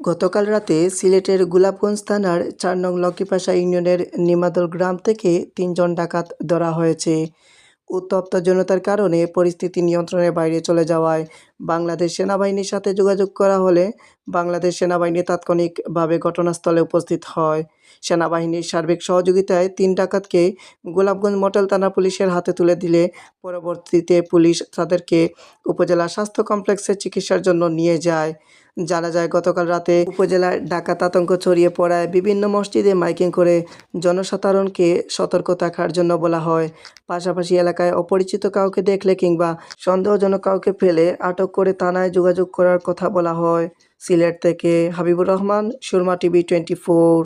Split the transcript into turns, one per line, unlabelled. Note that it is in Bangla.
গতকাল রাতে সিলেটের গোলাপগঞ্জ থানার চার নং লক্ষ্মীপাশা ইউনিয়নের নিমাদল গ্রাম থেকে তিনজন ডাকাত ধরা হয়েছে। উত্তপ্ত জনতার কারণে পরিস্থিতি নিয়ন্ত্রণের বাইরে চলে যাওয়ায় বাংলাদেশ সেনাবাহিনীর সাথে যোগাযোগ করা হলে বাংলাদেশ সেনাবাহিনী তাৎক্ষণিকভাবে ঘটনাস্থলে উপস্থিত হয়। সেনাবাহিনীর সার্বিক সহযোগিতায় তিন ডাকাতকে গোলাপগঞ্জ মডেল থানা পুলিশের হাতে তুলে দিলে পরবর্তীতে পুলিশ তাদেরকে উপজেলা স্বাস্থ্য কমপ্লেক্সে চিকিৎসার জন্য নিয়ে যায়। জানা যায়, গতকাল রাতে উপজেলায় ডাকাত আতঙ্ক ছড়িয়ে পড়ায় বিভিন্ন মসজিদে মাইকিং করে জনসাধারণকে সতর্ক থাকার জন্য বলা হয়। পাশাপাশি এলাকায় অপরিচিত কাউকে দেখলে কিংবা সন্দেহজনক কাউকে ফেলে আটক করে থানায় যোগাযোগ করার কথা বলা হয়। সিলেট থেকে Habibur Rahman, Surma TV twenty four.